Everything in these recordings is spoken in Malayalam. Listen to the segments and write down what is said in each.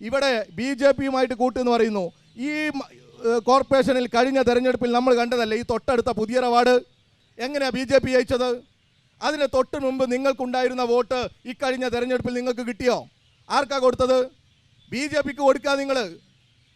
ഇവിടെ ബി ജെ പിയുമായിട്ട് കൂട്ടെന്ന് പറയുന്നു. ഈ കോർപ്പറേഷനിൽ കഴിഞ്ഞ തെരഞ്ഞെടുപ്പിൽ നമ്മൾ കണ്ടതല്ലേ ഈ തൊട്ടടുത്ത പുതിയ വാർഡ് എങ്ങനെയാണ് ബി ജെ പി ജയിച്ചത്? അതിന് തൊട്ട് മുമ്പ് നിങ്ങൾക്കുണ്ടായിരുന്ന വോട്ട് ഇക്കഴിഞ്ഞ തെരഞ്ഞെടുപ്പിൽ നിങ്ങൾക്ക് കിട്ടിയോ? ആർക്കാ കൊടുത്തത്? ബി ജെ പിക്ക് കൊടുക്കുക നിങ്ങൾ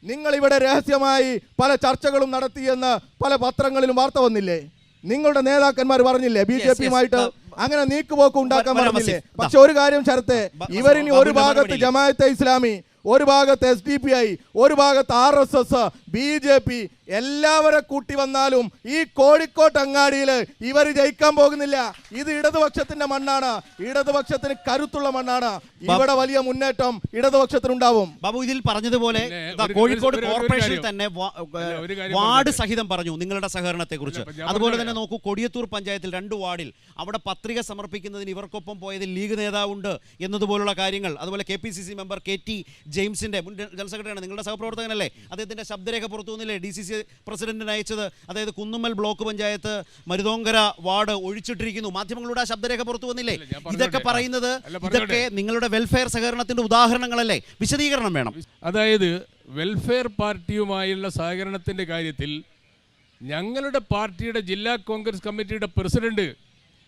നിങ്ങളിവിടെ രഹസ്യമായി പല ചർച്ചകളും നടത്തിയെന്ന് പല പത്രങ്ങളിലും വാർത്ത വന്നില്ലേ? നിങ്ങളുടെ നേതാക്കന്മാർ പറഞ്ഞില്ലേ ബി ജെ പിയുമായിട്ട് അങ്ങനെ നീക്കുപോക്ക് ഉണ്ടാക്കാൻ പറഞ്ഞില്ലേ? പക്ഷെ ഒരു കാര്യം ശരത്തെ ഇവരിനി ഒരു ഭാഗത്ത്. ജമാഅത്തെ ഇസ്ലാമി ഒരു ഭാഗത്ത് എസ് ഡി പി ഐ ഒരു ഭാഗത്ത് R S S B J P എല്ലാവരെ കൂട്ടി വന്നാലും ഈ കോഴിക്കോട്ട് അങ്ങാടിയിൽ ഇവർ ജയിക്കാൻ പോകുന്നില്ല. ഇത് ഇടതുപക്ഷത്തിന്റെ മണ്ണാണ്. ഇടതുപക്ഷത്തിന് കരുത്തുള്ള മണ്ണാണ്. ഇവിടെ വലിയ മുന്നേറ്റം ഇടതുപക്ഷത്തിനുണ്ടാവും. ബാബു ഇതിൽ പറഞ്ഞതുപോലെ കോഴിക്കോട് കോർപ്പറേഷനിൽ തന്നെ വാർഡ്. സഹിതം പറഞ്ഞു നിങ്ങളുടെ സഹകരണത്തെ കുറിച്ച് അതുപോലെ തന്നെ നോക്കൂ കൊടിയത്തൂർ പഞ്ചായത്തിൽ രണ്ട് വാർഡിൽ അവിടെ പത്രിക സമർപ്പിക്കുന്നതിന് ഇവർക്കൊപ്പം പോയതിൽ ലീഗ് നേതാവുണ്ട് എന്നതുപോലുള്ള കാര്യങ്ങൾ. അതുപോലെ K P C C member K T ജെയിംസിന്റെ മുൻ ജനറൽ സെക്രട്ടറിയാണ്. നിങ്ങളുടെ സഹപ്രവർത്തകനല്ലേ? അദ്ദേഹത്തിന്റെ ശബ്ദരേഖ പുറത്തു വന്നില്ലേ ഡി സി സി പ്രസിഡന്റിന് അയച്ചത്. അതായത് കുന്നുമ്മൽ ബ്ലോക്ക് പഞ്ചായത്ത് മരുതോങ്കര വാർഡ് ഒഴിച്ചിട്ടിരിക്കുന്നു. മാധ്യമങ്ങളുടെ ആ ശബ്ദരേഖ പുറത്തു വന്നില്ലേ. ഇതൊക്കെ പറയുന്നത് ഇതൊക്കെ നിങ്ങളുടെ വെൽഫെയർ സഹകരണത്തിന്റെ ഉദാഹരണങ്ങളല്ലേ? വിശദീകരണം വേണം. അതായത് വെൽഫെയർ പാർട്ടിയുമായുള്ള സഹകരണത്തിന്റെ കാര്യത്തിൽ ഞങ്ങളുടെ പാർട്ടിയുടെ ജില്ലാ കോൺഗ്രസ് കമ്മിറ്റിയുടെ പ്രസിഡന്റ്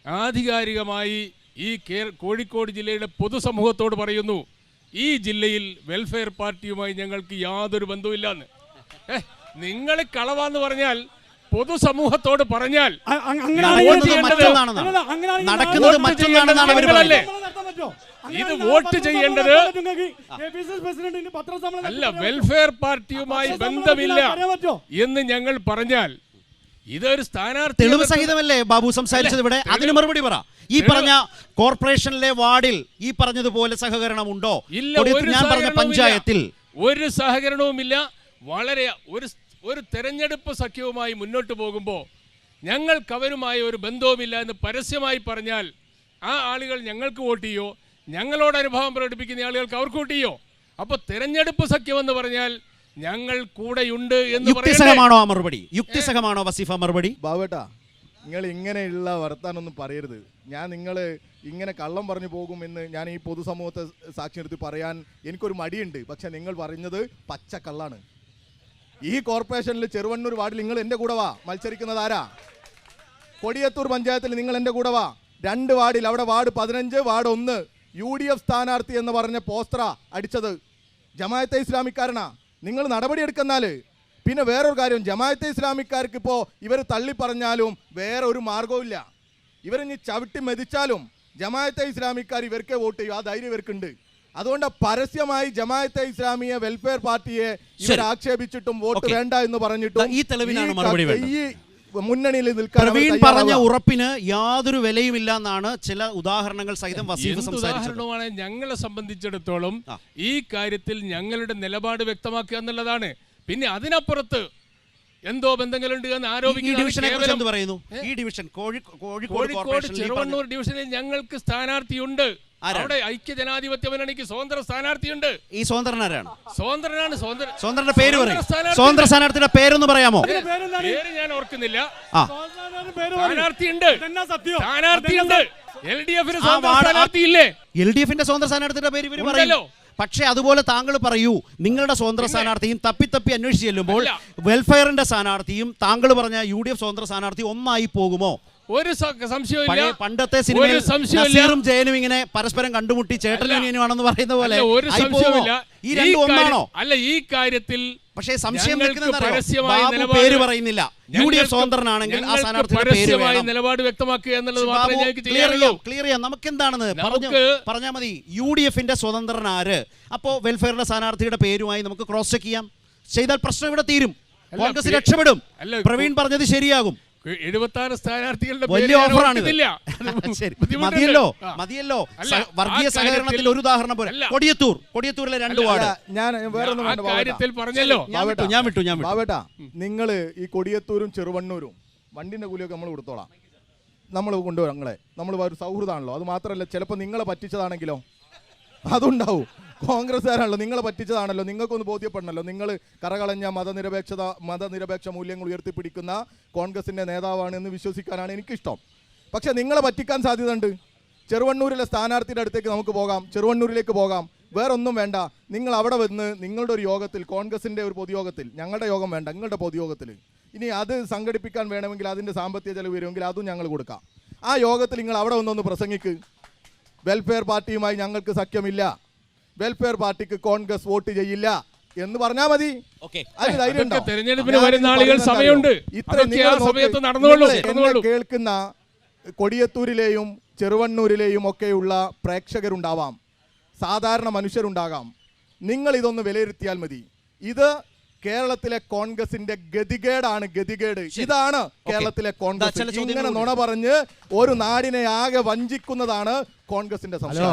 ആധികാരികമായി ഈ കേ- കോഴിക്കോട് ജില്ലയുടെ പൊതുസമൂഹത്തോട് പറയുന്നു ഈ ജില്ലയിൽ വെൽഫെയർ പാർട്ടിയുമായി ഞങ്ങൾക്ക് യാതൊരു ബന്ധവുമില്ലെന്ന്. നിങ്ങൾ കളവാന്ന് പറഞ്ഞാൽ പൊതുസമൂഹത്തോട് പറഞ്ഞാൽ? ഇത് വോട്ട് ചെയ്യേണ്ടത് അല്ല വെൽഫെയർ പാർട്ടിയുമായി ബന്ധമില്ല എന്ന് ഞങ്ങൾ പറഞ്ഞാൽ ഇതൊരു സ്ഥാനാർത്ഥി തെളിവ് സഹിതമല്ലേ ബാബു സംസാരിച്ചത് ഇവിടെ? അതിന് മറുപടി പറ. ഈ പറഞ്ഞ കോർപ്പറേഷനിലെ വാർഡിൽ ഈ പറഞ്ഞതുപോലെ സഹകരണം ഉണ്ടോ ഇല്ല ഞാൻ പറഞ്ഞ പഞ്ചായത്തിൽ. ഒരു സഹകരണവുമില്ല. വളരെ ഒരു ഒരു തെരഞ്ഞെടുപ്പ് സഖ്യവുമായി മുന്നോട്ട് പോകുമ്പോൾ ഞങ്ങൾക്ക് അവരുമായി ഒരു ബന്ധവുമില്ല എന്ന് പരസ്യമായി പറഞ്ഞാൽ ആ ആളുകൾ ഞങ്ങൾക്ക് വോട്ട് ചെയ്യോ? ഞങ്ങളോട് അനുഭവം പ്രകടിപ്പിക്കുന്ന ആളുകൾക്ക് അവർക്ക് വോട്ട് ചെയ്യോ? അപ്പോൾ തെരഞ്ഞെടുപ്പ് സഖ്യമെന്ന് പറഞ്ഞാൽ ഞങ്ങൾ കൂടെയുണ്ട് എന്ന്? യുക്തിസഹമാണോ ആ മറുപടി? യുക്തിസഹമാണോ വസീഫ മറുപടി? ബാബേട്ടാ നിങ്ങൾ ഇങ്ങനെയുള്ള വർത്താനൊന്നും പറയരുത്. ഞാൻ നിങ്ങൾ ഇങ്ങനെ കള്ളം പറഞ്ഞു പോകുമെന്ന് ഞാൻ ഈ പൊതുസമൂഹത്തെ സാക്ഷി നിർത്തി പറയാൻ എനിക്കൊരു മടിയുണ്ട്. പക്ഷെ നിങ്ങൾ പറഞ്ഞത് പച്ചക്കള്ളാണ്. ഈ കോർപ്പറേഷനിൽ ചെറുവണ്ണൂർ വാർഡിൽ നിങ്ങൾ എന്റെ കൂടെ വാ. മത്സരിക്കുന്നത് ആരാ? കൊടിയത്തൂർ പഞ്ചായത്തിൽ നിങ്ങൾ എന്റെ കൂടെ വാ. രണ്ട് വാർഡിൽ അവിടെ വാർഡ് പതിനഞ്ച് വാർഡ് ഒന്ന്. യു ഡി എഫ് സ്ഥാനാർത്ഥി എന്ന് പറഞ്ഞ പോസ്റ്ററാ അടിച്ചത്. ജമായത്തെ ഇസ്ലാമിക്കാരനാ. നിങ്ങൾ നടപടിയെടുക്കുന്നാൽ പിന്നെ വേറൊരു കാര്യം ജമായത്തെ ഇസ്ലാമിക്കാർക്ക് ഇപ്പോൾ ഇവർ തള്ളി പറഞ്ഞാലും വേറെ ഒരു മാർഗവുമില്ല ഇവരിനി ചവിട്ടി മെതിച്ചാലും ജമായത്തെ ഇസ്ലാമിക്കാർ ഇവർക്കേ വോട്ട് ചെയ്യും. ആ ധൈര്യം ഇവർക്കുണ്ട്. അതുകൊണ്ട് പരസ്യമായി ജമാഅത്തെ ഇസ്ലാമിയെ വെൽഫെയർ പാർട്ടിയെ ഇവർ ആക്ഷേപിച്ചിട്ടും വോട്ട് വേണ്ട എന്ന് പറഞ്ഞിട്ടും ഈ തെളിവിനാണ് മറുപടി. ഈ മുന്നണിയിൽ നിൽക്കാൻ പ്രവീൺ പറഞ്ഞ. ഉറപ്പിന് യാതൊരു വിലയുമില്ല എന്നാണ് ചില ഉദാഹരണങ്ങൾ സഹിതം വസീഫ് ഉദാഹരണമാണ് ഞങ്ങളെ സംബന്ധിച്ചിടത്തോളം ഈ കാര്യത്തിൽ ഞങ്ങളുടെ നിലപാട് വ്യക്തമാക്കുക എന്നുള്ളതാണ്. പിന്നെ അതിനപ്പുറത്ത് എന്തോ ബന്ധങ്ങളുണ്ട് എന്ന് ആരോപിക്കുന്നു പറയുന്നു? ഈ ഡിവിഷൻ കോഴി കോഴിക്കോട് ചെറുവണ്ണൂർ ഡിവിഷനിൽ ഞങ്ങൾക്ക് സ്ഥാനാർത്ഥിയുണ്ട്? അവിടെ ഐക്യ ജനാധിപത്യ മുന്നണിക്ക് സ്വതന്ത്ര സ്ഥാനാർത്ഥിയുണ്ട്. ഈ സ്വതന്ത്രനാരാണ്? സ്വതന്ത്രനാണ് സ്വതന്ത്ര സ്വതന്ത്രന്റെ പേര് സ്വതന്ത്ര പറയും സ്ഥാനാർത്ഥി സ്വതന്ത്ര സ്ഥാനാർത്ഥിയുടെ പേരൊന്ന് പറയാമോ? പേര് ഞാൻ ഓർക്കുന്നില്ല. സ്ഥാനാർത്ഥിയുണ്ട്. എൽ ഡി എഫിന് സ്വതന്ത്ര സ്ഥാനാർത്ഥിയില്ലേ? എൽ ഡി എഫിന്റെ സ്വതന്ത്ര സ്ഥാനാർത്ഥിയുടെ പേര് ഇവർ പറയും. ഉണ്ടല്ലോ. പക്ഷേ അതുപോലെ താങ്കൾ പറയൂ നിങ്ങളുടെ സ്വതന്ത്ര സ്ഥാനാർത്ഥിയും തപ്പി തപ്പി അന്വേഷിച്ച് ചെല്ലുമ്പോൾ. വെൽഫെയറിന്റെ സ്ഥാനാർത്ഥിയും താങ്കൾ പറഞ്ഞ യു ഡി എഫ് സ്വതന്ത്ര സ്ഥാനാർത്ഥി ഒന്നായി പോകുമോ ഒരു സംശയമില്ല പണ്ടത്തെ സിനിമയിൽ നസീറും ജയനും ഇങ്ങനെ പരസ്പരം കണ്ടുമുട്ടി ചേട്ടനാണെന്ന് പറയുന്ന പോലെ ഒരു സംശയമില്ല ഈ രണ്ടും ഒന്നാണോ? അല്ല ഈ കാര്യത്തിൽ പക്ഷേ സംശയം പേര് പറയുന്നില്ല. യു ഡി എഫ് സ്വതന്ത്രനാണെങ്കിൽ ആ സ്ഥാനാർത്ഥി സ്ഥാനാർത്ഥിയുടെ നിലപാട് വ്യക്തമാക്കുക എന്നുള്ളത് ക്ലിയർ മാത്രമേ ഞങ്ങൾക്ക് ചെയ്യാനുള്ളൂ. ചെയ്യാം. നമുക്ക് എന്താണെന്ന് പറഞ്ഞാൽ മതി. യു ഡി എഫിന്റെ സ്വതന്ത്രൻ ആര്? അപ്പോ വെൽഫെയറിന്റെ സ്ഥാനാർത്ഥിയുടെ പേരുമായി നമുക്ക് ക്രോസ് ചെക്ക് ചെയ്യാം. ചെയ്താൽ പ്രശ്നം ഇവിടെ തീരും. കോൺഗ്രസ് രക്ഷപ്പെടും. പ്രവീൺ പറഞ്ഞത് ശരിയാകും. എഴുപത്തി സ്ഥാനാർത്ഥികളുടെ വലിയ ഓഫറാണ് മതിയല്ലോ മതിയല്ലോ. വർഗീയ സഹകരണത്തിൽ ഒരു ഉദാഹരണം പോലെ. കൊടിയത്തൂർ. കൊടിയത്തൂരിലെ രണ്ട് വാർഡ്. ഞാൻ. കാര്യത്തിൽ പറഞ്ഞല്ലോ. ഞാൻ വിട്ടു ഞാൻ ബാബേട്ടാ നിങ്ങൾ ഈ കൊടിയത്തൂരും ചെറുവണ്ണൂരും വണ്ടിന്റെ കൂലിയൊക്കെ നമ്മൾ കൊടുത്തോളാം. നമ്മൾ കൊണ്ടുവരാം നിങ്ങളെ. നമ്മൾ ഒരു സൗഹൃദമാണല്ലോ. അത് മാത്രമല്ല ചിലപ്പോ നിങ്ങളെ പറ്റിച്ചതാണെങ്കിലോ അതുണ്ടാവും. കോൺഗ്രസ്സുകാരാണല്ലോ നിങ്ങളെ പറ്റിച്ചതാണല്ലോ നിങ്ങൾക്കൊന്ന് ബോധ്യപ്പെടണല്ലോ. നിങ്ങൾ കറകളഞ്ഞ മതനിരപേക്ഷത മതനിരപേക്ഷ മൂല്യങ്ങൾ ഉയർത്തിപ്പിടിക്കുന്ന കോൺഗ്രസിന്റെ നേതാവാണ് എന്ന് വിശ്വസിക്കാനാണ് എനിക്കിഷ്ടം. പക്ഷേ നിങ്ങളെ പറ്റിക്കാൻ സാധ്യതയുണ്ട്. ചെറുവണ്ണൂരിലെ സ്ഥാനാർത്ഥിയുടെ അടുത്തേക്ക് നമുക്ക് പോകാം ചെറുവണ്ണൂരിലേക്ക് പോകാം. വേറൊന്നും വേണ്ട. നിങ്ങൾ അവിടെ വന്ന് നിങ്ങളുടെ ഒരു യോഗത്തിൽ കോൺഗ്രസിന്റെ ഒരു പൊതുയോഗത്തിൽ ഞങ്ങളുടെ യോഗം വേണ്ട നിങ്ങളുടെ പൊതുയോഗത്തിൽ. ഇനി അത് സംഘടിപ്പിക്കാൻ വേണമെങ്കിൽ അതിന്റെ സാമ്പത്തിക ചെലവ് വരുമെങ്കിൽ അതും ഞങ്ങൾ കൊടുക്കാം. ആ യോഗത്തിൽ നിങ്ങൾ അവിടെ വന്നൊന്ന് പ്രസംഗിക്ക്. വെൽഫെയർ പാർട്ടിയുമായി ഞങ്ങൾക്ക് സഖ്യമില്ല. വെൽഫെയർ പാർട്ടിക്ക് കോൺഗ്രസ് വോട്ട് ചെയ്യില്ല എന്ന് പറഞ്ഞാൽ മതി. തെരഞ്ഞെടുപ്പിന് വരുന്ന ആളുകൾ സമയമുണ്ട്. ഇത്ര. കേൾക്കുന്ന കൊടിയത്തൂരിലെയും ചെറുവണ്ണൂരിലെയും ഒക്കെയുള്ള പ്രേക്ഷകരുണ്ടാവാം. സാധാരണ മനുഷ്യരുണ്ടാകാം. നിങ്ങൾ ഇതൊന്ന് വിലയിരുത്തിയാൽ മതി. ഇത് കേരളത്തിലെ കോൺഗ്രസിന്റെ ഗതികേടാണ് ഗതികേട്. ഇതാണ് കേരളത്തിലെ കോൺഗ്രസ്. ഇങ്ങനെ. നുണ പറഞ്ഞ് ഒരു നാടിനെ ആകെ വഞ്ചിക്കുന്നതാണ് കോൺഗ്രസിന്റെ സംശയം.